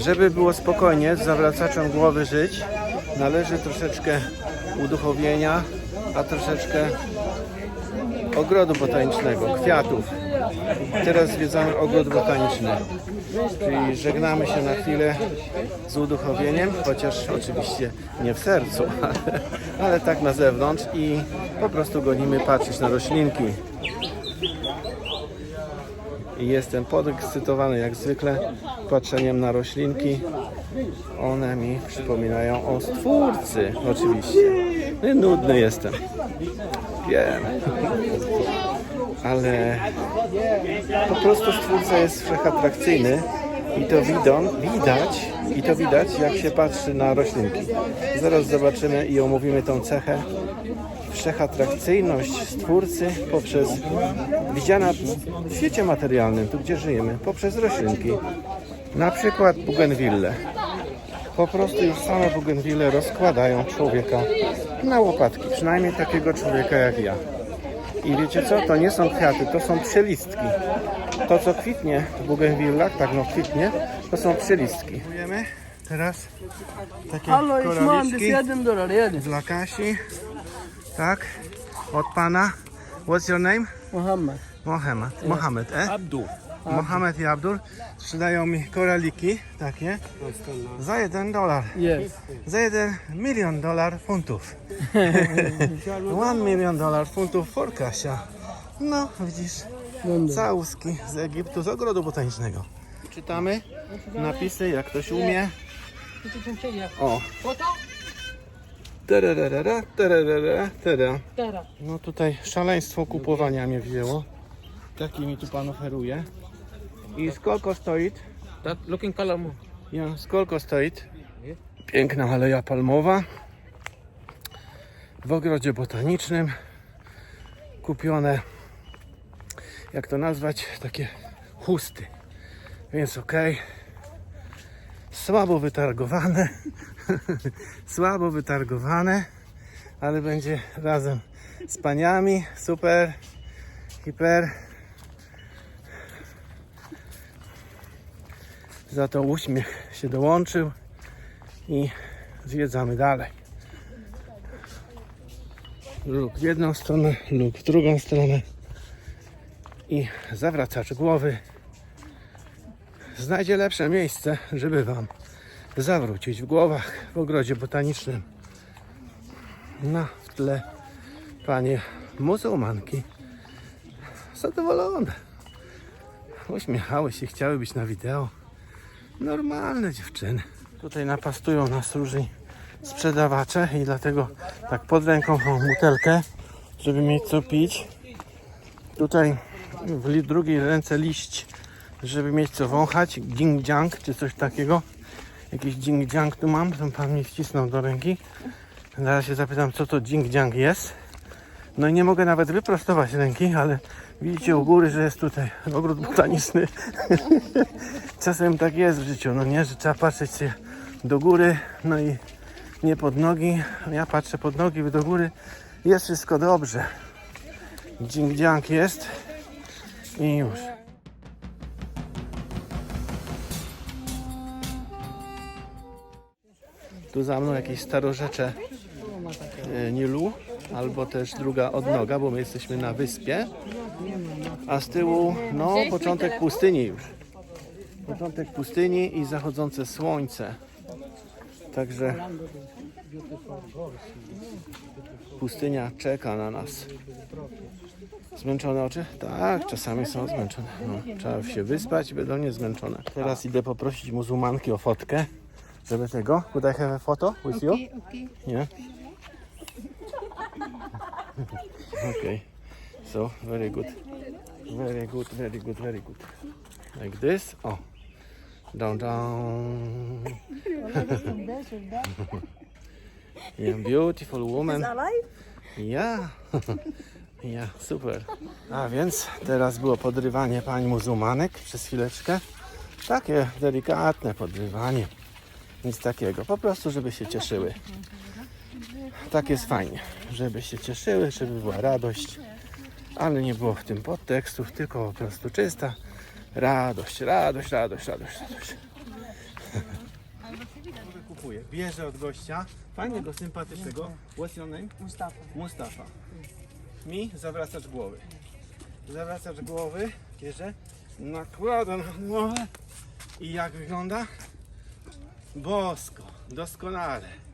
Żeby było spokojnie z zawracaczem głowy żyć, należy troszeczkę uduchowienia, a troszeczkę ogrodu botanicznego, kwiatów. Teraz zwiedzamy ogród botaniczny, czyli żegnamy się na chwilę z uduchowieniem, chociaż oczywiście nie w sercu, ale, ale tak na zewnątrz i po prostu gonimy patrzeć na roślinki. Jestem podekscytowany jak zwykle patrzeniem na roślinki. One mi przypominają o stwórcy, oczywiście. No nudny jestem. Wiem. Ale po prostu stwórca jest wszechatrakcyjny i to widać, i to widać jak się patrzy na roślinki. Zaraz zobaczymy i omówimy tą cechę. Wszechatrakcyjność stwórcy poprzez widziana w świecie materialnym, tu gdzie żyjemy, poprzez roślinki. Na przykład bugenwille. Po prostu już same bugenwille rozkładają człowieka na łopatki. Przynajmniej takiego człowieka jak ja. I wiecie co? To nie są kwiaty, to są przelistki. To co kwitnie w bugenwillach, tak no kwitnie, to są przelistki. Teraz takie Halo koraliczki yedim dolar yedim. dla Kasi. Tak? Od pana. What's your name? Muhammed. Mohamed. Mohamed, e? Abdu. Mohamed i Abdul sprzedają mi koraliki takie za jeden dolar. Yes. Za jeden milion dolar funtów. One milion dolar funtów for Kasia. No, widzisz, całuski z Egiptu, z ogrodu botanicznego. Czytamy napisy, jak ktoś umie. O. Tererera, tererera, tera. No tutaj szaleństwo kupowania mnie wzięło. Taki mi tu pan oferuje. I skolko stoi? That looking color mo. Ja, skolko stoi? Piękna aleja palmowa. W ogrodzie botanicznym. Kupione, jak to nazwać, takie chusty. Więc okej. Słabo wytargowane. Słabo wytargowane, ale będzie razem z paniami. Super. Hiper. Za to uśmiech się dołączył i zwiedzamy dalej. Lub w jedną stronę, lub w drugą stronę. I zawracacz głowy znajdzie lepsze miejsce, żeby Wam zawrócić w głowach w ogrodzie botanicznym. W tle panie muzułmanki zadowolone. Uśmiechały się, chciały być na wideo. Normalne dziewczyny. Tutaj napastują nas różni sprzedawacze i dlatego tak pod ręką mam butelkę, żeby mieć co pić. Tutaj w drugiej ręce liść, żeby mieć co wąchać. Ding Jiang czy coś takiego. Jakiś Ding Jiang tu mam, ten pan mi wcisnął do ręki. Zaraz się zapytam, co to Ding Jiang jest. No i nie mogę nawet wyprostować ręki, ale widzicie u góry, że jest tutaj ogród botaniczny. Czasem tak jest w życiu, no nie, że trzeba patrzeć się do góry, no i nie pod nogi. Ja patrzę pod nogi, do góry. Jest wszystko dobrze. Jiang jest i już. Tu za mną jakieś starorzecze e, Nilu, albo też druga odnoga, bo my jesteśmy na wyspie. A z tyłu, no, początek pustyni już. Początek pustyni i zachodzące słońce. Także pustynia czeka na nas. Zmęczone oczy? Tak, czasami są zmęczone. No, trzeba się wyspać i będą niezmęczone. Teraz idę poprosić muzułmanki o fotkę, żeby tego. Could I have a photo with you? Okay, okay. Yeah. Okay. So very good. Very good, very good, very good. Like this. Oh. Down, down. yeah, beautiful woman. Yeah. Ja, super. A więc teraz było podrywanie pań muzułmanek przez chwileczkę. Takie delikatne podrywanie. Nic takiego. Po prostu, żeby się cieszyły. Tak jest fajnie, żeby się cieszyły, żeby była radość, ale nie było w tym podtekstów, tylko po prostu czysta radość, radość, radość, radość, radość. Kupuję. Bierze od gościa. Fajnego, sympatycznego. What's your name? Mustafa. Mustafa. Mi zawracacz głowy. Zawracacz głowy, bierze, nakłada na głowę i jak wygląda? Bosko, doskonale.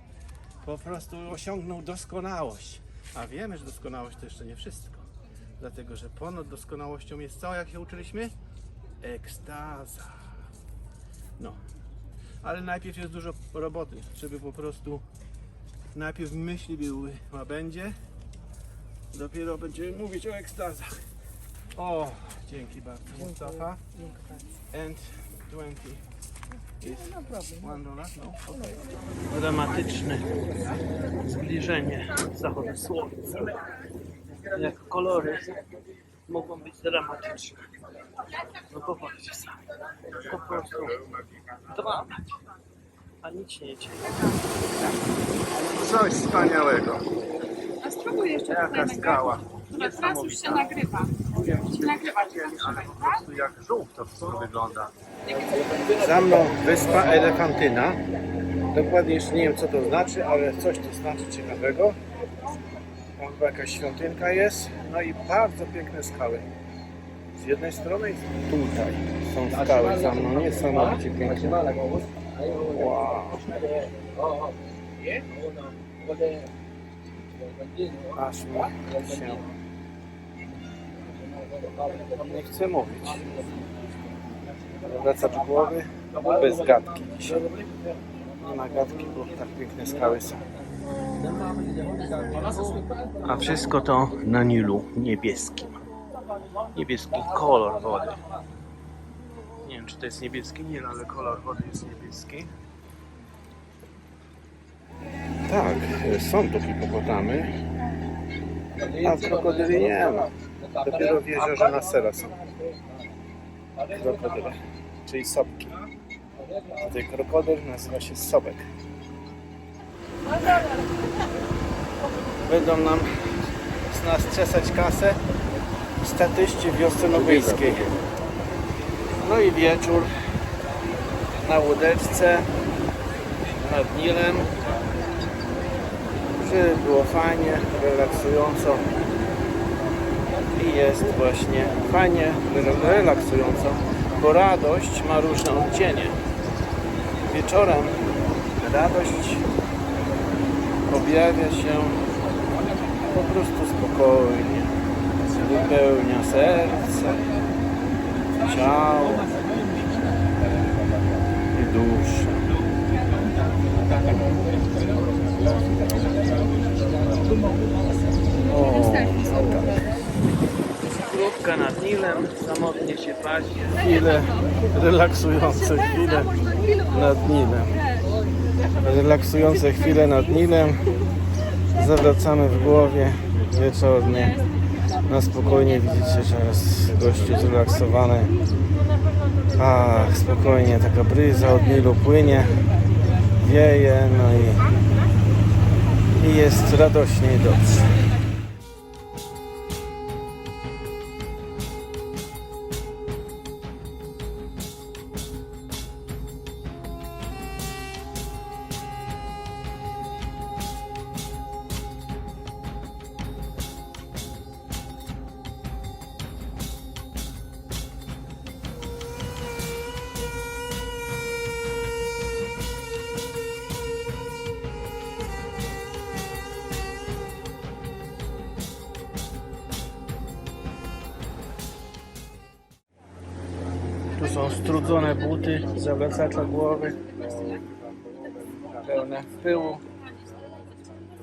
Po prostu osiągnął doskonałość. A wiemy, że doskonałość to jeszcze nie wszystko. Dlatego, że ponad doskonałością jest co, jak się uczyliśmy? Ekstaza. No. Ale najpierw jest dużo roboty, żeby po prostu najpierw myśli były, a będzie. Dopiero będziemy mówić o ekstazach. O, dzięki bardzo. Mustafa. And 20 Dramatyczne zbliżenie zachodu słońca. Jak kolory mogą być dramatyczne. No popatrzcie sami. Po prostu dramat. A nic się nie dzieje. Coś wspaniałego. A spróbuj jeszcze Jaka skała. Dobra, teraz już się nagrywa. Się nagrywa, czy po prostu jak żółw to wszystko wygląda. Za mną wyspa Elefantyna. Dokładnie jeszcze nie wiem co to znaczy, ale coś to znaczy ciekawego. Tam chyba jakaś świątynka jest. No i bardzo piękne skały. Z jednej strony tutaj są skały za mną. Niesamowicie piękne. Wow. Aż mi się nie chcę mówić. Wraca do głowy bez gadki dzisiaj. Nie ma gadki, bo tak piękne skały są. A wszystko to na Nilu niebieskim. Niebieski kolor wody. Nie wiem, czy to jest niebieski Nil, ale kolor wody jest niebieski. Tak, są tu hipopotamy, a krokodyli nie ma. Dopiero w jeziorze na sera są krokodyle, czyli sobki. Tutaj krokodyl nazywa się sobek. Będą nam z nas czesać kasę statyści wiosce nowyjskiej. No i wieczór na łódeczce nad Nilem. Było fajnie, relaksująco i jest właśnie fajnie, relaksująco, bo radość ma różne odcienie. Wieczorem radość objawia się po prostu spokojnie, wypełnia serce, ciało i duszę. Krótka nad Nilem, samotnie się pazi. Chwile relaksujące chwile nad Nilem. Relaksujące chwile nad Nilem. Zawracamy w głowie wieczornie. Na spokojnie widzicie, że jest gościu zrelaksowany. A spokojnie taka bryza od Nilu płynie, wieje, no i, i jest radośnie i dobrze. Są strudzone buty, zawracacza głowy, pełne pyłu,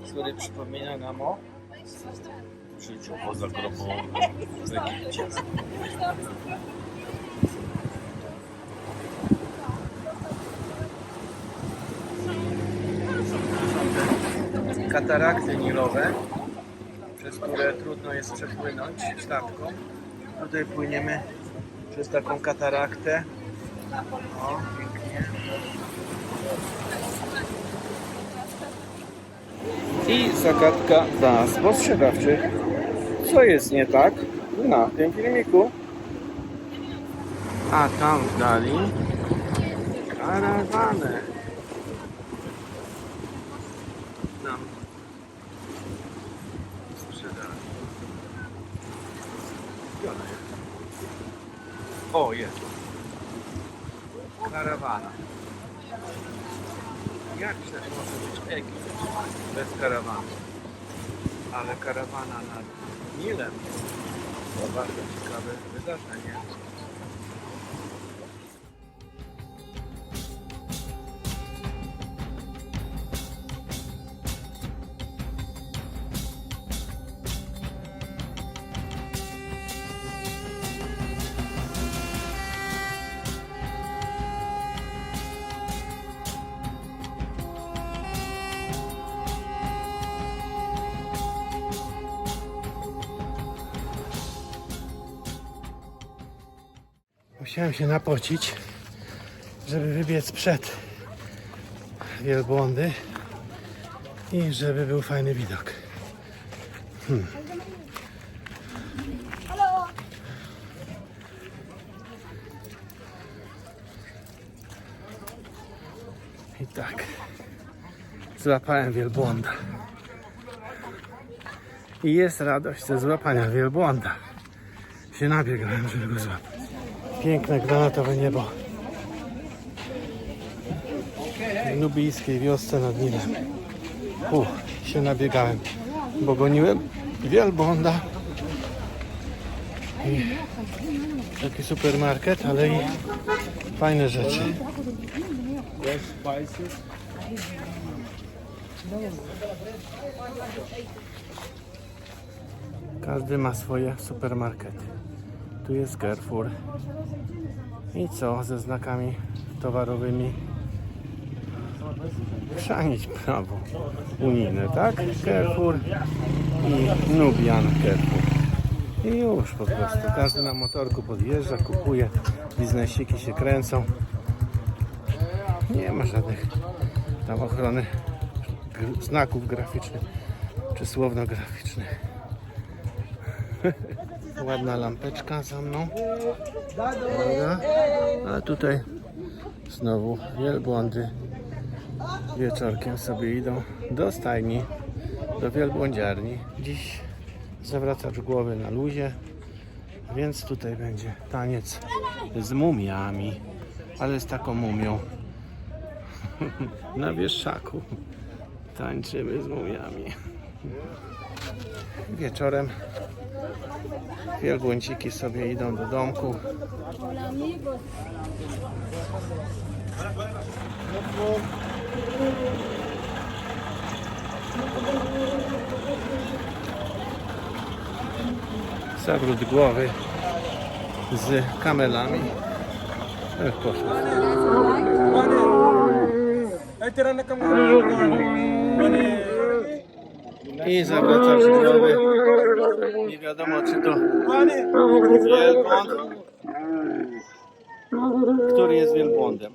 który przypomina nam o życiu poza grobą w Egipcie. katarakty nilowe, przez które trudno jest przepłynąć statką. Tutaj płyniemy przez taką kataraktę. O, pięknie. I zagadka dla spostrzegawczych. Co jest nie tak na tym filmiku? A tam w dali, Karawanę. Nam sprzedali. Gdzie ona jest? O, jest. Karawana. Jak też może być Egipt bez karawany? Ale karawana nad Nilem to bardzo ciekawe wydarzenie. Musiałem się napocić, żeby wybiec przed wielbłądy i żeby był fajny widok. Hmm. I tak złapałem wielbłąda. I jest radość ze złapania wielbłąda. Się nabiegałem, żeby go złapać. Piękne granatowe niebo. W nubijskiej wiosce nad Nilem. Uch, się nabiegałem, bo goniłem wielbłąda. I taki supermarket, ale i fajne rzeczy. Każdy ma swoje supermarkety. Tu jest Carrefour. I co ze znakami towarowymi? Chrzanić prawo unijne, tak? Carrefour i Nubian Carrefour. I już po prostu. Każdy na motorku podjeżdża, kupuje, biznesiki się kręcą. Nie ma żadnych tam ochrony znaków graficznych czy słowno-graficznych. Ładna lampeczka za mną. Uwaga. A tutaj znowu wielbłądy wieczorkiem sobie idą do stajni, do wielbłądziarni. Dziś zawracacz głowy na luzie, więc tutaj będzie taniec z mumiami, ale z taką mumią na wieszaku. Tańczymy z mumiami. Wieczorem Wielbłąciki sobie idą do domku. Zawrót głowy z kamelami. Ech, poszło. I zawracacz głowy. Nie wiadomo czy to wielbłąd. Który jest wielbłądem?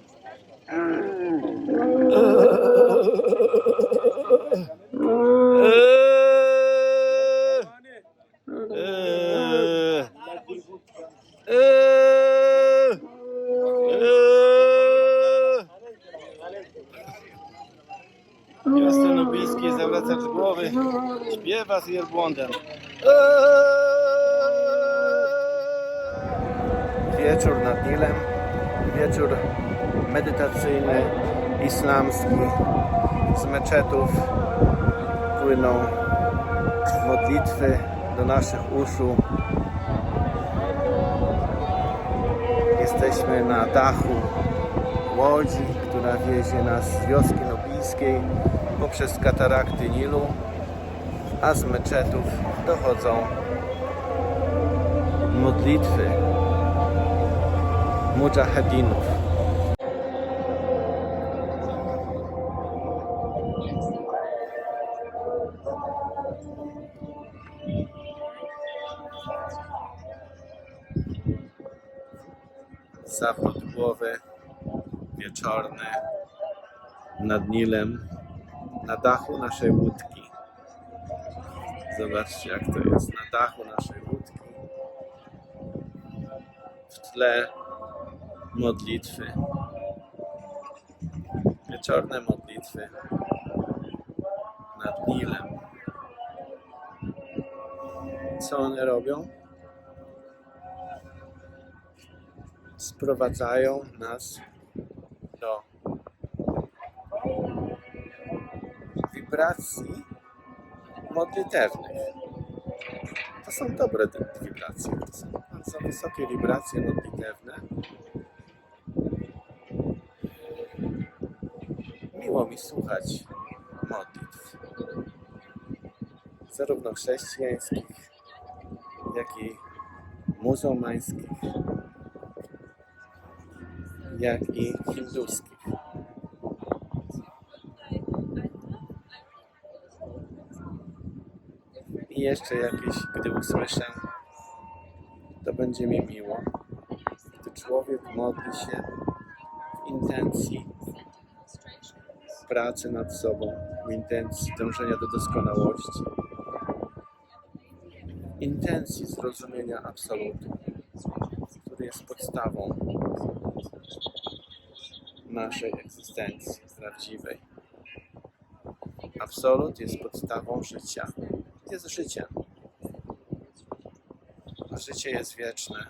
Miasto nubijskie zawracacz głowy śpiewa z wielbłądem. Wieczór nad Nilem, wieczór medytacyjny, islamski. Z meczetów płyną modlitwy do naszych uszu. Jesteśmy na dachu łodzi, która wiezie nas z wioski nubijskiej poprzez katarakty Nilu, a z meczetów dochodzą modlitwy mujahedinów. Zawrót głowy wieczorny nad Nilem, na dachu naszej łódki. Zobaczcie, jak to jest na dachu naszej łódki. W tle modlitwy Wieczorne modlitwy nad Nilem. Co one robią? Sprowadzają nas do wibracji modlitewnych. To są dobre wibracje. To są bardzo wysokie wibracje modlitewne. Miło mi słuchać modlitw. Zarówno chrześcijańskich, jak i muzułmańskich, jak i hinduskich. I jeszcze jakieś, gdy usłyszę, to będzie mi miło, gdy człowiek modli się w intencji pracy nad sobą, w intencji dążenia do doskonałości, w intencji zrozumienia absolutu, który jest podstawą naszej egzystencji prawdziwej. Absolut jest podstawą życia. Jest życiem. A życie jest wieczne.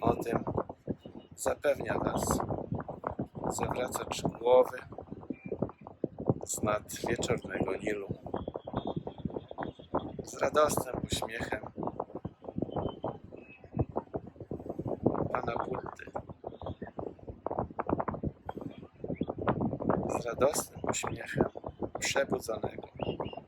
O tym zapewnia nas zawracacz głowy z nad wieczornego Nilu. Z radosnym uśmiechem Pana Buddy. Z radosnym uśmiechem przebudzonego Buddy.